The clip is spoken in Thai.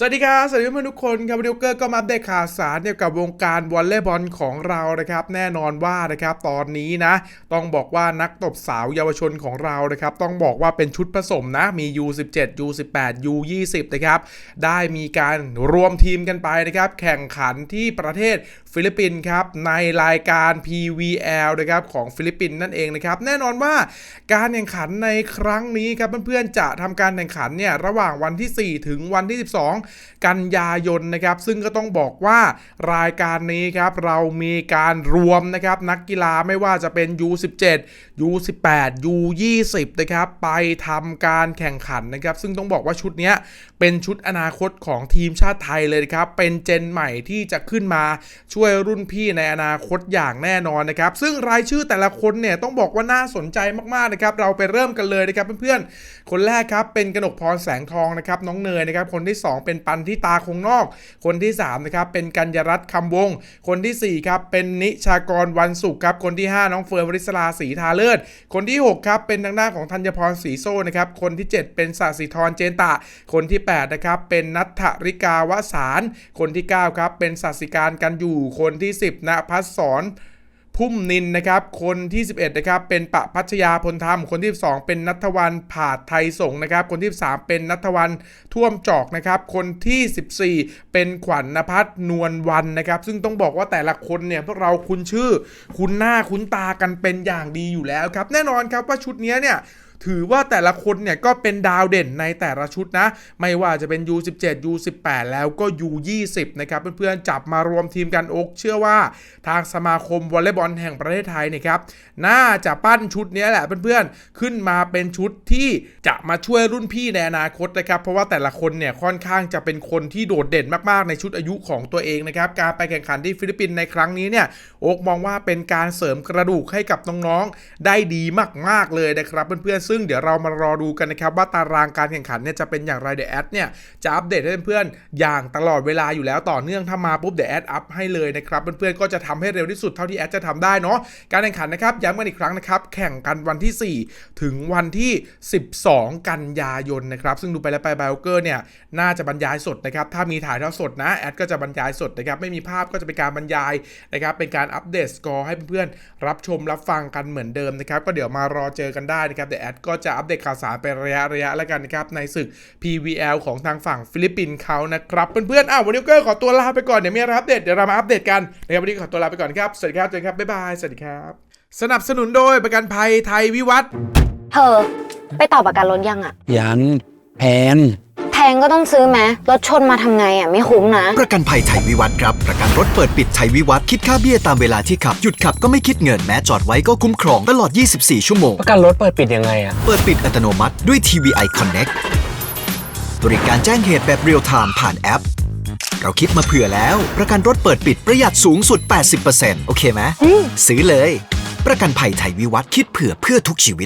สวัสดีครับ สวัสดีเพื่อนทุกคนครับวันนี้เกอร์ก็มาเดตข่าวสารเกี่ยวกับวงการวอลเลย์บอลของเรานะครับ แน่นอนว่านะครับตอนนี้นะ ต้องบอกว่านักตบสาวเยาวชนของเรานะครับ ต้องบอกว่าเป็นชุดผสมนะ มี U17 U18 U20 นะครับ ได้มีการรวมทีมกันไปนะครับ แข่งขันที่ประเทศฟิลิปปินส์ครับ ในรายการ PVL นะครับของฟิลิปปินส์นั่นเองนะครับ แน่นอนว่าการแข่งขันในครั้งนี้ครับเพื่อนๆจะทำการแข่งขันเนี่ยระหว่างวันที่ 4 ถึงวันที่ 12กันยายนนะครับ ซึ่งก็ต้องบอกว่ารายการนี้ครับเรามีการรวมนะครับนักกีฬาไม่ว่าจะเป็น U17 U18 U20 นะครับไปทำการแข่งขันนะครับ ซึ่งต้องบอกว่าชุดนี้เป็นชุดอนาคตของทีมชาติไทยเลยครับ เป็นเจนใหม่ที่จะขึ้นมาช่วยรุ่นพี่ในอนาคตอย่างแน่นอนนะครับ ซึ่งรายชื่อแต่ละคนเนี่ยต้องบอกว่าน่าสนใจมากๆนะครับ เราไปเริ่มกันเลยนะครับเพื่อนๆ คนแรกครับเป็นกนกพรแสงทองนะครับน้องเนยนะครับ คนที่ 2เป็นปันที่ตาคงนอก คนที่3นะครับเป็นกัญญรัตน์คำวง คนทีสี่4ครับเป็นนิชากรวันสุขครับคนที่ 5 น้องเฟิร์นวริศราศรีทาเลิศคนที่6ครับเป็นทางด้านของธัญพรศรีโซ่นะครับคนที่ 7 เป็นศาสิธรเจนตะ คนที่8นะครับเป็นนัทธริกาวสาร คนที่ 9 ครับ เป็นศาสิการกันอยู่คนที่ 10ณพัสสร พุ่มนินนะครับ คนที่ 11นะครับเป็นปะพัชยาพลธรรม คนที่ 2 เป็นนัทวันผาดไทยสงฆ์นะครับ คนที่ 3 เป็นนัทวันท่วมจอกนะครับ คนที่ 14 เป็นขวัญนภัทรนวลวันนะครับ ซึ่งต้องบอกว่าแต่ละคนเนี่ยพวกเราคุ้นชื่อ คุ้นหน้าคุ้นตากันเป็นอย่างดีอยู่แล้วครับ แน่นอนครับว่าชุดนี้เนี่ย ถือว่าแต่ละคนเนี่ยก็เป็นดาวเด่นในแต่ละชุดนะ ไม่ว่าจะเป็น U17 U18 แล้วก็ U20 นะครับเพื่อนๆจับมารวมทีมกันโอกเชื่อว่า ทางสมาคมวอลเลย์บอลแห่งประเทศไทยเนะครับน่าจะปั้นชุดนี้แหละเพื่อนๆขึ้นมาเป็นชุดที่จะมาช่วยรุ่นพี่ในอนาคตนะครับเพราะว่าแต่ละคนเนี่ยค่อนข้างจะเป็นคนที่โดดเด่นมากๆในชุดอายุของตัวเองนะครับการไปแข่งขันที่ฟิลิปปินส์ในครั้งนี้เนี่ยโอ๊กมองว่าเป็นการเสริมกระดูกให้กับน้องๆได้ดีมากๆเลยนะครับเพื่อนๆซึ่งเดี๋ยวเรามารอดูกันนะครับว่าตารางการแข่งขันเนี่ยจะเป็นอย่างไรเดี๋ยวแอดเนี่ยจะอัปเดตให้เพื่อนๆอย่างตลอดเวลาอยู่แล้วต่อเนื่องถ้ามาปุ๊บเดี๋ยวแอดอัพให้เลยนะครับเพื่อนๆก็จะทำให้เร็วที่สุดเท่าที่แอดจะทำได้เนาะการแข่งขันนะครับย้ำกันอีกครั้งนะครับแข่งกันวันที่ 4 ถึงวันที่ 12 กันยายนนะครับซึ่งดูไปแล้วไปไบโอเกอร์เนี่ยน่าจะบรรยายสดนะครับถ้ามีถ่ายทอดสดนะแอดก็จะบรรยายสดนะครับไม่มีภาพก็จะเป็นการบรรยายนะครับเป็นการอัปเดตสกอร์ให้เพื่อนๆรับชมรับฟังกันเหมือนเดิมนะครับก็เดี๋ยวมารอเจอกันได้นะครับเดี๋ยวแอดก็จะอัปเดตข่าวสารเป็นระยะระยะแล้วกันนะครับ ในศึก PVL ของทางฝั่งฟิลิปปินส์เขานะครับ เพื่อนๆอ้าววันนี้ก็ขอตัวลาไปก่อนเดี๋ยวมีอะไรอัปเดตเดี๋ยวเรามาอัปเดตกันนะครับวันนี้ขอตัวลาไปก่อนครับสวัสดีครับเจอกันครับบ๊ายบายสวัสดีครับ สนับสนุนโดยประกันภัยไทยวิวัฒน์เธอไปต่อประกันรถยังอะยันแพนแพงก็ต้องซื้อไหมรถชนมาทำไงอะไม่คุ้มนะ ประกันภัยไทยวิวัฒน์ครับ ประกันรถเปิดปิดไทยวิวัฒน์คิดค่าเบี้ยตามเวลาที่ขับ หยุดขับก็ไม่คิดเงินแม้จอดไว้ก็คุ้มครองตลอด 24 ชั่วโมง ประกันรถเปิดปิดยังไงอะเปิดปิดอัตโนมัติด้วย TVI Connect บริการแจ้งเหตุแบบเรียลไทม์ผ่านแอป เราคิดมาเผื่อแล้ว ประกันรถเปิดปิดประหยัดสูงสุด 80%โอเคไหมซื้อเลย ประกันภัยไทยวิวัฒน์คิดเผื่อเพื่อทุกชีวิต